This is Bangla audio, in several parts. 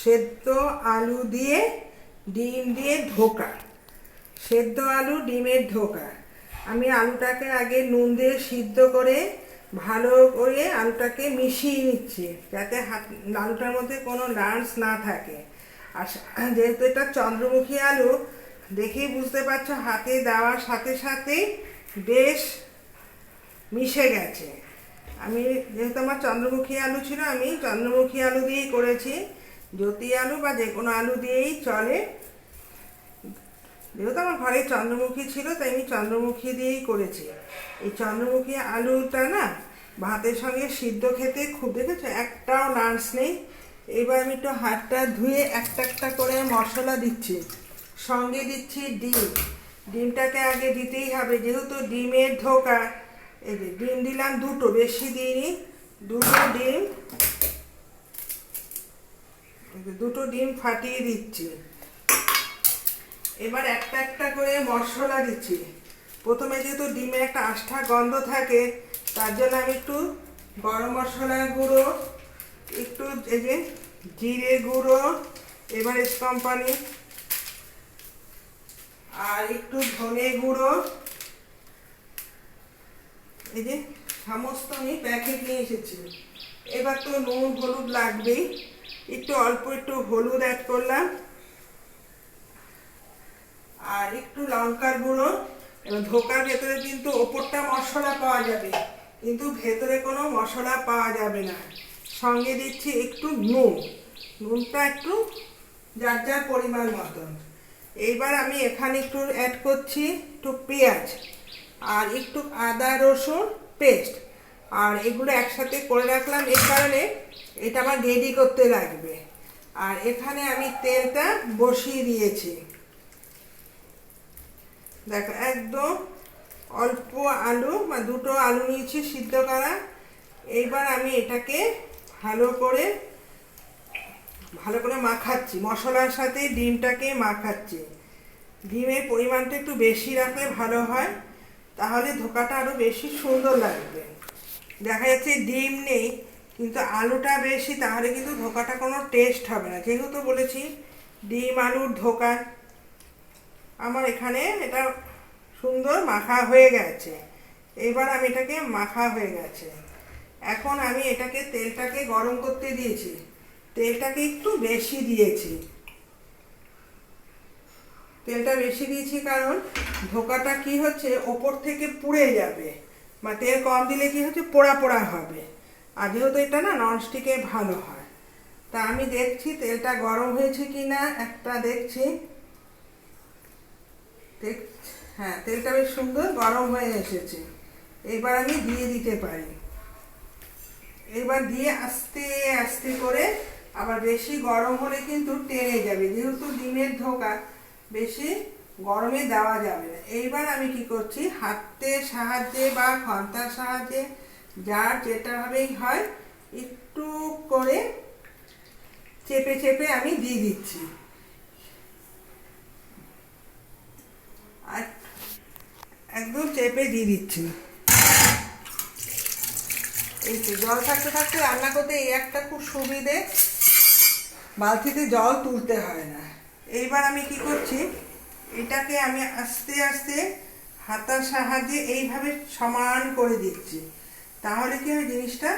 সেদ্ধ আলু দিয়ে ডিম দিয়ে ধোকা। সেদ্ধ আলু, ডিমের ধোকা। আমি আলুটাকে আগে নুন দিয়ে সিদ্ধ করে ভালো করে আলুটাকে মিশিয়ে নিচ্ছি যাতে হাত আলুটার মধ্যে কোনো লাঞ্চ না থাকে। আর যেহেতু এটা চন্দ্রমুখী আলু, দেখেই বুঝতে পারছ হাতে দেওয়ার সাথে সাথেই বেশ মিশে গেছে। আমি যেহেতু আমার চন্দ্রমুখী আলু ছিল, আমি চন্দ্রমুখী আলু দিয়েই করেছি। জ্যোতি আলু বা যে কোনো আলু দিয়েই চলে। যেহেতু আমার ঘরে চন্দ্রমুখী ছিল, তাই আমি চন্দ্রমুখী দিয়েই করেছি। এই চন্দ্রমুখী আলুটা না, ভাতের সঙ্গে সিদ্ধ খেতে খুব, দেখেছ? একটাও নার্স নেই। এবার আমি একটু হাতটা ধুয়ে একটা একটা করে মশলা দিচ্ছি। সঙ্গে দিচ্ছি ডিম। ডিমটাকে আগে দিতেই হবে, যেহেতু ডিমের ধোকা। এই যে ডিম দিলাম দুটো, বেশি দিইনি। দুটো ডিম দুটো ডিম ফাটিয়ে দিচ্ছি। এবার একটা একটা করে মশলা দিচ্ছি। প্রথমে যেহেতু ডিমে একটা আষ্ঠা গন্ধ থাকে, তার জন্য আমি একটু গরম মশলার গুঁড়ো, একটু এই যে জিরে গুঁড়ো এভারেস্ট কোম্পানি, আর একটু ধনে গুঁড়ো, এই যে সমস্ত আমি প্যাকেট নিয়ে এসেছি। এবার তো নুন, হলুদ লাগবেই। একটু অল্প একটু হলুদ অ্যাড করলাম। আর একটু লঙ্কার গুঁড়ো। এবং ধোকার ভেতরে কিন্তু ওপরটা মশলা পাওয়া যাবে। কিন্তু ভেতরে কোনো মশলা পাওয়া যাবে না। সঙ্গে দিচ্ছি একটু নুন। নুনটা একটু যার যার পরিমাণ মতন। এইবার আমি এখানে একটু অ্যাড করছি একটু পেঁয়াজ। আর একটু আদা রসুন পেস্ট আর এগুলো একসাথে করে রাখলাম। এই কারণে এটা আমার রেডি করতে লাগবে। আর এখানে আমি তেলটা বসিয়ে দিয়েছি। দেখো, একদম অল্প আলু বা দুটো আলু নিয়েছি সিদ্ধ করা। এইবার আমি এটাকে ভালো করে ভালো করে মাখাচ্ছি। মশলার সাথে ডিমটাকে মাখাচ্ছি। ডিমের পরিমাণটা একটু বেশি রাখলে ভালো হয়। তাহলে ধোকাটা আরও বেশি সুন্দর লাগবে। দেখা যাচ্ছে ডিম নেই, কিন্তু আলুটা বেশি, তাহলে কিন্তু ধোকাটা কোনো টেস্ট হবে না। যেহেতু বলেছি, ডিম আলুর ধোকা। আমার এখানে এটা সুন্দর মাখা হয়ে গেছে। এবার আমি এটাকে মাখা হয়ে গেছে। এখন আমি এটাকে, তেলটাকে গরম করতে দিয়েছি। তেলটাকে একটু বেশি দিয়েছি। তেলটা বেশি দিয়েছি কারণ ধোকাটা কি হচ্ছে, ওপর থেকে পুড়ে যাবে। বা তেল কম দিলে কি হচ্ছে? পোড়া পোড়া হবে। আর যেহেতু এটা না, ননস্টিকে ভালো হয়। তা আমি দেখছি তেলটা গরম হয়েছে কি না একটা দেখছি। হ্যাঁ তেলটা বেশ সুন্দর গরম হয়ে এসেছে। এবার আমি দিয়ে দিতে পারি। এবার দিয়ে আস্তে আস্তে করে আবার বেশি গরম হলে কিন্তু টেনে যাবে। যেহেতু ডিমের ধোকা, বেশি গরমে দেওয়া যাবে না। এইবার আমি কি করছি, হাতের সাহায্যে বা খন্তার সাহায্যে যার যেটাভাবেই হয় একটু করে চেপে চেপে আমি দিয়ে দিচ্ছি। আর একদম চেপে দিয়ে দিচ্ছি। এই তো জল থাকতে থাকতে রান্না করতে এই একটা খুব সুবিধে, বালতিতে জল তুলতে হয় না। এইবার আমি কি করছি এটাকে আমি আস্তে আস্তে হাতার সাহায্যে এইভাবে সমান করে দিচ্ছি। তাহলে কি হয় জিনিসটা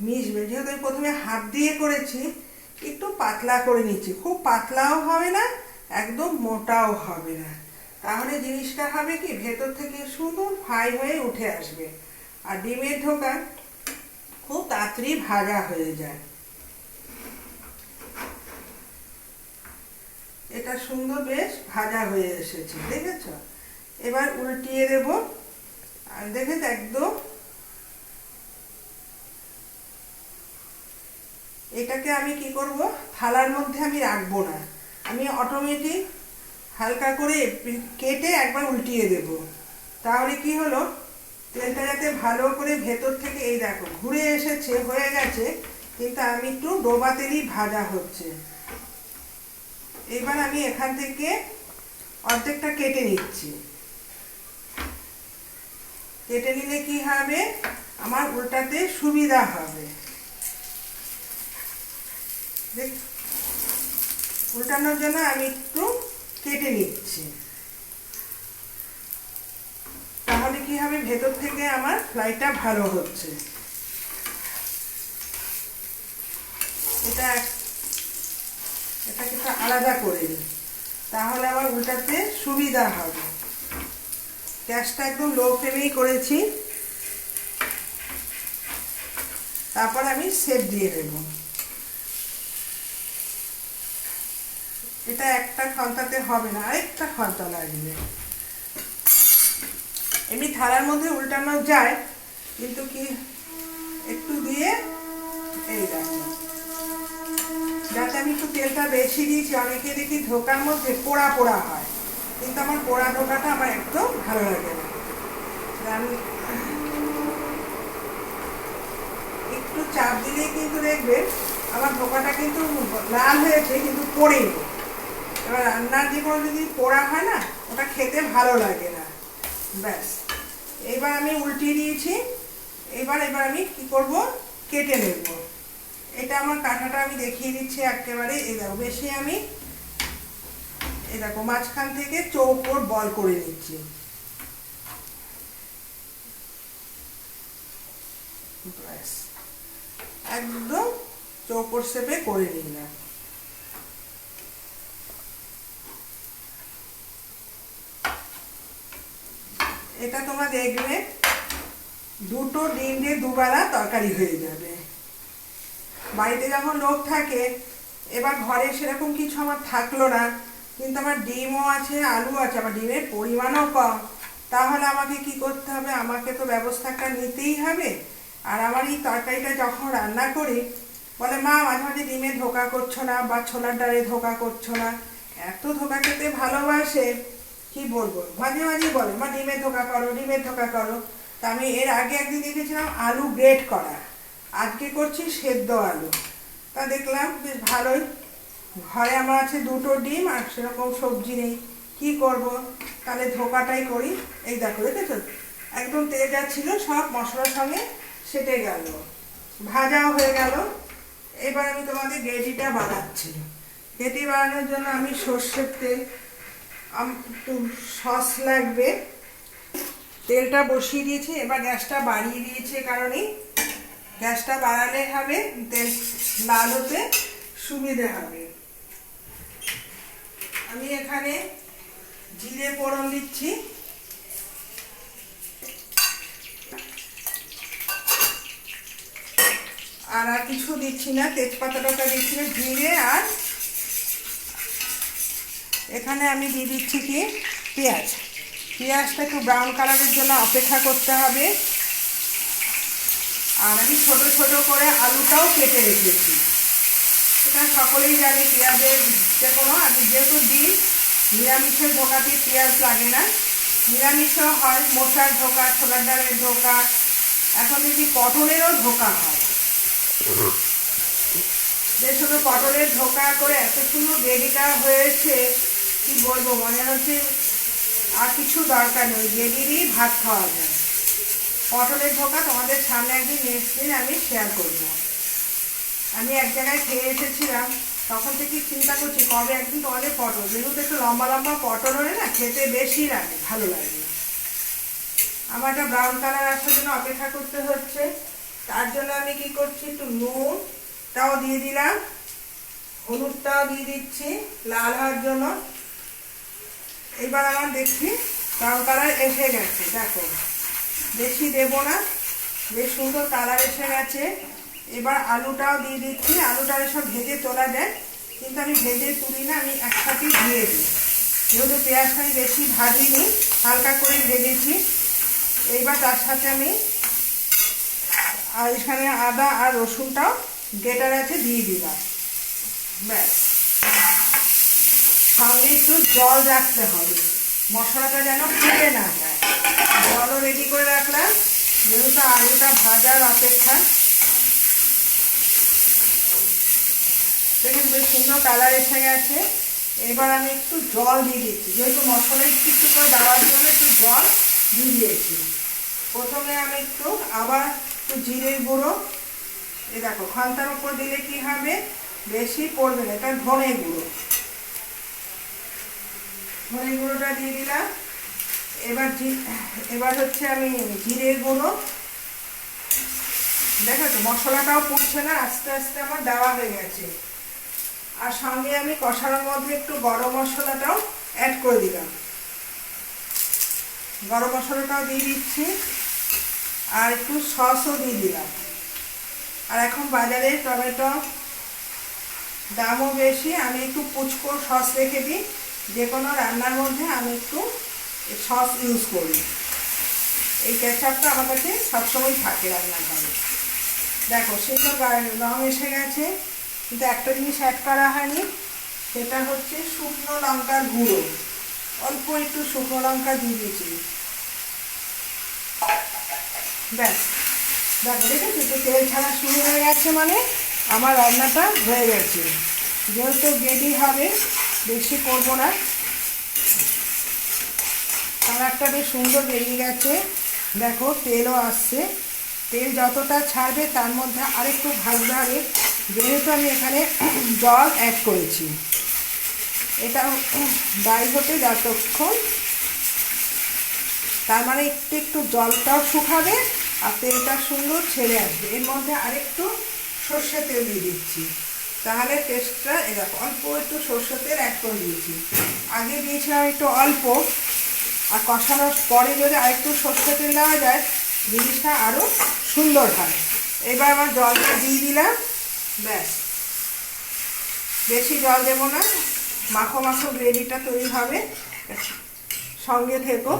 মিশবে? যেহেতু আমি প্রথমে হাত দিয়ে করেছি, একটু পাতলা করে নিচ্ছি। খুব পাতলাও হবে না, একদম মোটাও হবে না। তাহলে জিনিসটা হবে কি? ভেতর থেকে সুন্দর ফ্রাই হয়ে উঠে আসবে। আর ডিমের ঢোকা খুব তাড়াতাড়ি ভাজা হয়ে যায়। এটা সুন্দর বেশ ভাজা হয়ে এসেছে, দেখেছ? এবার উল্টিয়ে দেব। আর দেখেছ একদম এটাকে আমি কি করব? থালার মধ্যে আমি রাখব না। আমি অটোমেটিক হালকা করে কেটে একবার উল্টিয়ে দেব। তাহলে কি হলো? তেলটা যাতে ভালো করে ভেতর থেকে এই দেখো, ঘুরে এসেছে, হয়ে গেছে, কিন্তু আমি একটু ডোবা তেলই ভাজা হচ্ছে। এবার আমি এখান থেকে অর্ধেকটা কেটে নিচ্ছি। কেটে নিলে কি হবে? আমার উল্টাতে সুবিধা হবে। উল্টানোর জন্য আমি একটু কেটে নিচ্ছি। তাহলে কি হবে? ভেতর থেকে আমার ফ্রাইটা ভালো হচ্ছে। এটা এটাকে একটু আলাদা করে নিই তাহলে আমার উল্টাতে সুবিধা হবে। গ্যাসটা একদম লো ফ্লেমেই করেছি। তারপর আমি সেপ দিয়ে দেব এটা একটা খন্তাতে হবে না, আরেকটা খন্তা লাগবে। এমনি থালার মধ্যে উল্টানো যায়, কিন্তু কি একটু দিয়ে এই দেখো। যাতে আমি একটু তেলটা বেশি দিয়েছি, অনেকে দেখি ধোকার মধ্যে পোড়া পোড়া হয়। কিন্তু আমার পোড়া ধোকাটা আমার একদম ভালো লাগে না। আমি একটু চাপ দিলেই কিন্তু দেখবে আমার ধোকাটা কিন্তু লাল হয়েছে, কিন্তু পড়েনি। এবার রান্নার কোনো যদি পোড়া হয় না, ওটা খেতে ভালো লাগে না। ব্যাস। এবার আমি উল্টিয়ে দিয়েছি। এবার এবার আমি কি করব? কেটে নেব। এটা আমার কাঁটাটা আমি দেখিয়ে দিচ্ছি একেবারে এ দেখো, বেশি আমি এ দেখো, মাঝখান থেকে চৌকোর বল করে নিচ্ছি। একদম চৌকোর শেপে করে নিই না। এটা তোমরা দেখবে, দুটো ডিম দিয়ে দুবেলা তরকারি হয়ে যাবে। বাড়িতে যখন লোক থাকে, এবার ঘরে সেরকম কিছু আমার থাকল না। কিন্তু আমার ডিমও আছে আলু আছে, আমার ডিমের পরিমাণও কম। তাহলে আমাকে কি করতে হবে? আমাকে তো ব্যবস্থাটা নিতেই হবে। আর আমার এই তরকারিটা যখন রান্না করি, বলে, মা, মাঝে মাঝে ডিমে ধোকা করছ না বা ছোলার ডালে ধোকা করছ না? এত ধোকা খেতে ভালোবাসে। কি বলব? মাঝে মাঝে বলে, মা, ডিমে ধোকা করো ডিমের ধোকা করো। তা আমি এর আগে একদিন দেখেছিলাম আলু গ্রেট করা। আজকে করছি? সেদ্ধ আলু। তা দেখলাম বেশ ভালোই। ঘরে আমার আছে দুটো ডিম আর সেরকম সবজি নেই। কি করব? তাহলে ধোকাটাই করি। এই দেখো, দেখেছ? একদম যা ছিল সব মশলার সঙ্গে সেটে গেল। ভাজাও হয়ে গেল। এবার আমি তোমাদের গ্রেভিটা বানাচ্ছি। গ্রেভি বানানোর জন্য আমি সর্ষের তেল একটু সস লাগবে। তেলটা বসিয়ে দিয়েছি, এবার গ্যাসটা বাড়িয়ে দিয়েছি কারণে গ্যাসটা বাড়ালে হবে, তেল লাল হতে সুবিধে হবে। আমি এখানে জিরে ফোড়ন দিচ্ছি। আর আর কিছু দিচ্ছি না তেজপাতাটা দিচ্ছি না, জিরে আর এখানে আমি দিয়ে দিচ্ছি কি পেঁয়াজ। পেঁয়াজটা একটু ব্রাউন কালারের জন্য অপেক্ষা করতে হবে। আর আমি ছোট ছোট করে আলুটাও কেটে রেখেছি। এটা সকলেই জানে পেঁয়াজের যে কোনো আমি যেহেতু দিই নিরামিষের ধোকাতে পেঁয়াজ লাগে না। নিরামিষও হয়, মশার ধোকা ছোলার ডালের ঢোকা, এখন দেখি পটলেরও ধোকা হয়। যে শুধু পটলের ঢোকা করে এত সুন্দর গ্রেভিটা হয়েছে, কি বলব, মনে হচ্ছে আর কিছু দরকার নেই গ্রেভিরই ভাত খাওয়া যায়। পটলের ধোকা তোমাদের সামনে একদিন নেক্সট দিন আমি শেয়ার করব। আমি এক জায়গায় খেয়ে এসেছিলাম, তখন থেকে চিন্তা করছি কবে একদিন তোমাদের পটল। যেহেতু একটু লম্বা লম্বা পটল হলে না খেতে বেশি লাগে, ভালো লাগে। আমার একটা ব্রাউন কালার আসার জন্য অপেক্ষা করতে হচ্ছে। তার জন্য আমি কি করছি, একটু নুনটাও দিয়ে দিলাম। হলুদটাও দিয়ে দিচ্ছি, লাল হওয়ার জন্য। এবার আমার দেখছি ব্রাউন কালার এসে গেছে, দেখো। বেশি দেব না। বেশ সুন্দর কালার এসে গেছে। এবার আলুটাও দিয়ে দিচ্ছি। আলুটা সব ভেজে তোলা যায় কিন্তু আমি ভেজে তুলি না, আমি একসাথেই দিয়ে দিই। যেহেতু পেঁয়াজটা আমি বেশি ভাজিনি, হালকা করে ভেজেছি। এইবার তার সাথে আমি আর এখানে আদা আর রসুনটাও গেটার আছে দিয়ে দিলাম। ব্যাস। সঙ্গে একটু জল রাখতে হবে। মশলাটা যেন ফুটে না। যায় জলও রেডি করে রাখলাম। যেহেতু আলুটা ভাজার অপেক্ষা। দেখুন, বেশ সুন্দর কালার এসে গেছে। এবার আমি একটু জল দিয়ে দিচ্ছি। যেহেতু মশলা একটু একটু করে দেওয়ার জন্য একটু জল দিয়ে দিয়েছি। প্রথমে আমি একটু আবার একটু জিরের গুঁড়ো। এই দেখো খান্তার উপর দিলে কি হবে? বেশি পড়বে না, এটা ধনে গুঁড়ো। ধনে গুঁড়োটা দিয়ে দিলাম। এবার এবার হচ্ছে আমি জিরে গুঁড়ো। দেখো তো, মশলাটাও পুড়ছে না, আস্তে আস্তে আমার দেওয়া হয়ে গেছে। আর সঙ্গে আমি কষানোর মধ্যে একটু গরম মশলাটাও অ্যাড করে দিলাম। গরম মশলাটাও দিয়ে দিচ্ছি, আর একটু সসও দিয়ে দিলাম। আর এখন বাজারে টমেটো দামও বেশি, আমি একটু পুচকো সস রেখে দিই। যে কোনো রান্নার মধ্যে আমি একটু সস ইউজ করি। এই কেচাপটা আমার কাছে সবসময় থাকে রান্নার ঘরে দেখো, সেটা রং এসে গেছে, কিন্তু একটা জিনিস অ্যাড করা হয়নি, সেটা হচ্ছে শুকনো লঙ্কার গুঁড়ো। অল্প একটু শুকনো লঙ্কা দিয়ে দিয়েছি। ব্যাস। দেখো, দেখেছি তো তেল ছাড়া শুরু হয়ে গেছে মানে? আমার রান্নাটা হয়ে গেছে। যেহেতু গ্রেভি হবে, বেশি করব না। কালারটা বেশ সুন্দর বেরিয়ে গেছে। দেখো, তেলও আসছে। তেল যতটা ছাড়বে তার মধ্যে আরেকটু ভাজতে হবে। যেহেতু আমি এখানে জল অ্যাড করেছি। এটা ডাই হতে যতক্ষণ। তার মানে একটু একটু জলটাও শুকাবে আর তেলটা সুন্দর ছেড়ে আসবে। এর মধ্যে আরেকটু সর্ষে তেল দিয়ে দিচ্ছি। তাহলে টেস্টটা এরকম অল্প একটু সর্ষে তেল অ্যাড করে দিয়েছি। আগে দিয়েছিলাম একটু অল্প। আর কষানোর পরে যদি আরেকটু সর্ষে তেল দেওয়া যায়, জিনিসটা আরও সুন্দর হয়। এবার আমার জলটা দিয়ে দিলাম, ব্যাস। বেশি জল দেবো না, মাখো মাখো গ্রেভিটা তৈরি হবে। সঙ্গে থেকো।